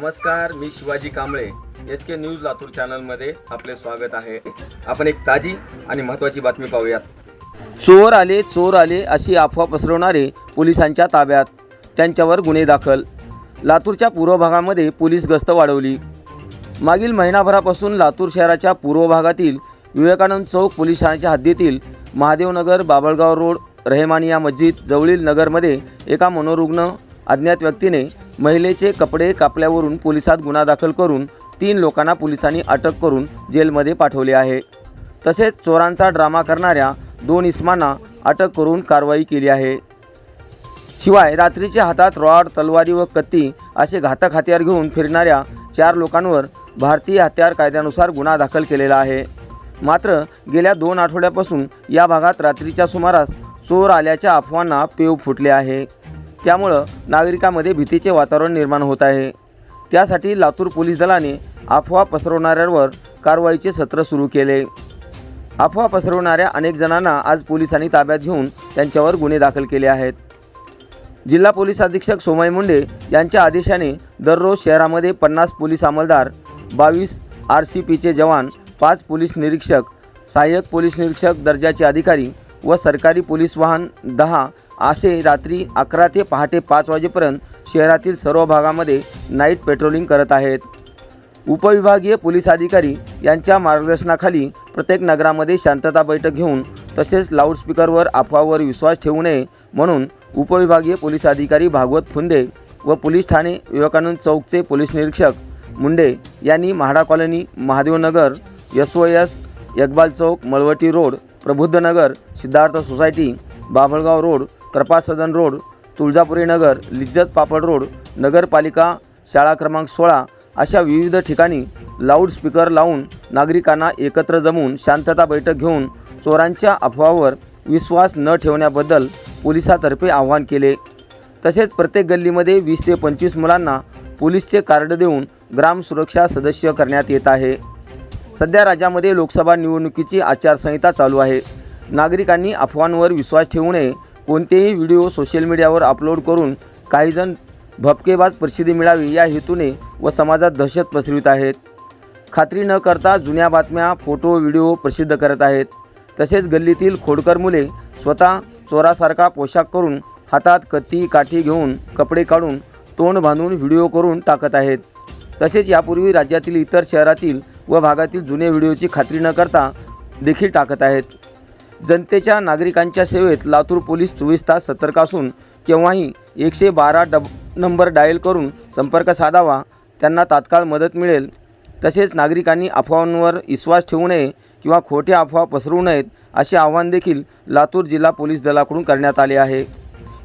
Shivaji Kamble. S K news Latur चॅनलमध्ये आपले स्वागत आहे. आपण एक ताजी आणि महत्त्वाची बातमी पाहूयात. चोर आले चोर आले अशी अफवा पसरवणारे पोलिसांच्या ताब्यात. त्यांच्यावर गुन्हे दाखल. लातूरच्या पूर्व भागामध्ये पोलीस गस्त वाढवली. मागील महिनाभरापासून लातूर शहराच्या पूर्व भागातील विवेकानंद चौक पोलीस ठाण्याच्या हद्दीतील महादेवनगर बाबळगाव रोड रहेमानिया मस्जिद जवळील नगरमध्ये एका मनोरुग्ण अज्ञात व्यक्तीने महिलेचे कपडे कापल्यावरून पोलिसात गुन्हा दाखल करून तीन लोकांना पोलिसांनी अटक करून जेलमध्ये पाठवले आहे. तसेच चोरांचा ड्रामा करणाऱ्या दोन इस्मांना अटक करून कारवाई केली आहे. शिवाय रात्रीच्या हातात रॉड तलवारी व कत्ती असे घातक हत्यार घेऊन फिरणाऱ्या चार लोकांवर भारतीय हत्यार कायद्यानुसार गुन्हा दाखल केलेला आहे. मात्र गेल्या दोन आठवड्यापासून या भागात रात्रीच्या सुमारास चोर आल्याच्या अफवांना पेव फुटले आहे. त्यामुळं नागरिकांमध्ये भीतीचे वातावरण निर्माण होत आहे. त्यासाठी लातूर पोलीस दलाने अफवा पसरवणाऱ्यांवर कारवाईचे सत्र सुरू केले. अफवा पसरवणाऱ्या अनेक जणांना आज पोलिसांनी ताब्यात घेऊन त्यांच्यावर गुन्हे दाखल केले आहेत. जिल्हा पोलीस अधीक्षक सोमय मुंडे यांच्या आदेशाने दररोज शहरामध्ये पन्नास पोलीस अंमलदार बावीस आर सी पीचे जवान पाच पोलीस निरीक्षक सहाय्यक पोलीस निरीक्षक दर्जाचे अधिकारी व सरकारी पोलीस वाहन दहा असे रात्री अकरा ते पहाटे पाच वाजेपर्यंत शहरातील सर्व भागामध्ये नाईट पेट्रोलिंग करत आहेत. उपविभागीय पोलीस अधिकारी यांच्या मार्गदर्शनाखाली प्रत्येक नगरामध्ये शांतता बैठक घेऊन तसेच लाऊडस्पीकरवर अफवावर विश्वास ठेवू नये म्हणून उपविभागीय पोलीस अधिकारी भागवत फुंदे व पोलीस ठाणे विवेकानंद चौकचे पोलीस निरीक्षक मुंडे यांनी MHADA colony Mahadevnagar S O S Iqbal चौक Malwati road Prabuddhanagar Siddharth society Babhalgaon road Krupa Sadan road Tuljapuri Nagar Lijjat papad road नगरपालिका शाळा क्रमांक सोळा अशा विविध ठिकाणी लाऊडस्पीकर लावून नागरिकांना एकत्र जमून शांतता बैठक घेऊन चोरांच्या अफवावर विश्वास न ठेवण्याबद्दल पोलिसातर्फे आवाहन केले. तसेच प्रत्येक गल्लीमध्ये वीस ते पंचवीस मुलांना पोलीसचे कार्ड देऊन ग्राम सुरक्षा सदस्य करण्यात येत आहे. सध्या राज्यामध्ये लोकसभा निवडणुकीची आचारसंहिता चालू आहे. नागरिकांनी अफवांवर विश्वास ठेवू नये कोणतेही व्हिडिओ सोशल मीडियावर अपलोड करून काहीजण भपकेबाज प्रसिद्धी मिळावी या हेतूने व समाजात दहशत पसरवित आहेत. खात्री न करता जुन्या बातम्या फोटो व्हिडिओ प्रसिद्ध करत आहेत. तसेच गल्लीतील खोडकर मुले स्वतः चोरासारखा पोशाख करून हातात कत्ती काठी घेऊन कपडे काढून तोंड बांधून व्हिडिओ करून टाकत आहेत. तसेच यापूर्वी राज्यातील इतर शहरातील व भागातील जुने व्हिडिओची खात्री न करता देखील टाकत आहेत. जनतेच्या नागरिकांच्या सेवेत लातूर पोलीस चोवीस तास सतर्क असून केव्हाही एकशे बारा डब नंबर डायल करून संपर्क साधावा त्यांना तात्काळ मदत मिळेल. तसेच नागरिकांनी अफवांवर विश्वास ठेवू नये किंवा खोट्या अफवा पसरवू नयेत असे आवाहन देखील लातूर जिल्हा पोलीस दलाकडून करण्यात आले आहे.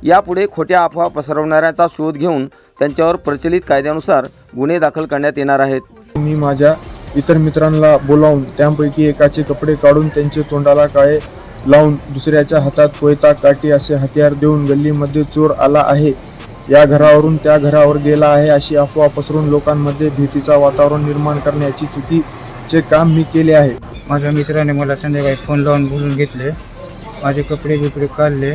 यापुढे खोट्या अफवा पसरवणाऱ्याचा शोध घेऊन त्यांच्यावर प्रचलित कायद्यानुसार गुन्हे दाखल करण्यात येणार आहेत. मी माझ्या इतर मित्रांना बोलावून त्यापैकी एकाचे कपडे काढून त्यांचे तोंडाला काळे लावून दुसऱ्याच्या हातात कोयता काठी असे हत्यार देऊन गल्लीमध्ये चोर आला आहे. या घरावरून त्या घरावर गेला आहे अशी अफवा पसरून लोकांमध्ये भीतीचा वातावरण निर्माण करण्याची चुकीचे काम मी केले आहे. माझ्या मित्राने मला संध्याकाळी फोन लावून बोलून घेतले. माझे कपडे बिपडे काढले.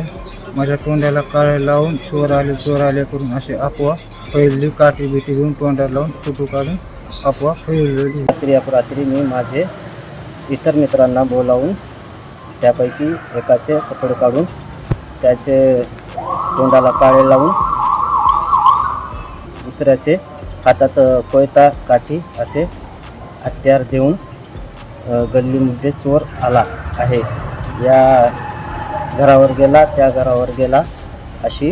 माझ्या तोंडाला काळे लावून चोर आले चोर आले करून असे अफवा पहिली काठी बिटी घेऊन तोंडाला लावून फोटो काढून अफवा फैलवली रात्री अपरात्री मी माझे इतर मित्रांना बोलावून त्यापैकी एकाचे कपडे काढून त्याचे तोंडाला काळे लावून दुसऱ्याचे हातात कोयता काठी असे हत्यार देऊन गल्लीमध्ये चोर आला आहे. या घरावर गेला त्या घरावर गेला अशी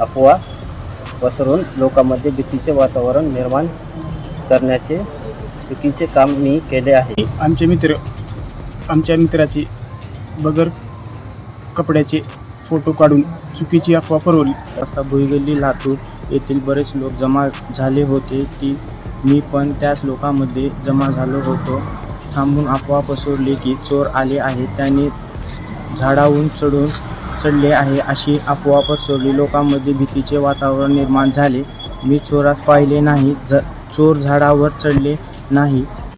अफवा पसरून लोकांमध्ये भीतीचे वातावरण निर्माण करण्याचे चुकीचे काम मी केले आहे. आमचे मित्र आमच्या मित्राची बगर कपड्याचे फोटो काढून चुकीची अफवा फरवली आता भुईगल्ली लातूर येथील बरेच लोक जमा झाले होते की मी पण त्याच लोकांमध्ये जमा झालो होतो. थांबून अफवा पसरली की चोर आले आहे त्याने झाडाहून चढून चढले आहे अशी अफवा पसरली. लोकांमध्ये भीतीचे वातावरण निर्माण झाले. मी चोरास पाहिले नाही ज चोर झाडावर चढले नाही.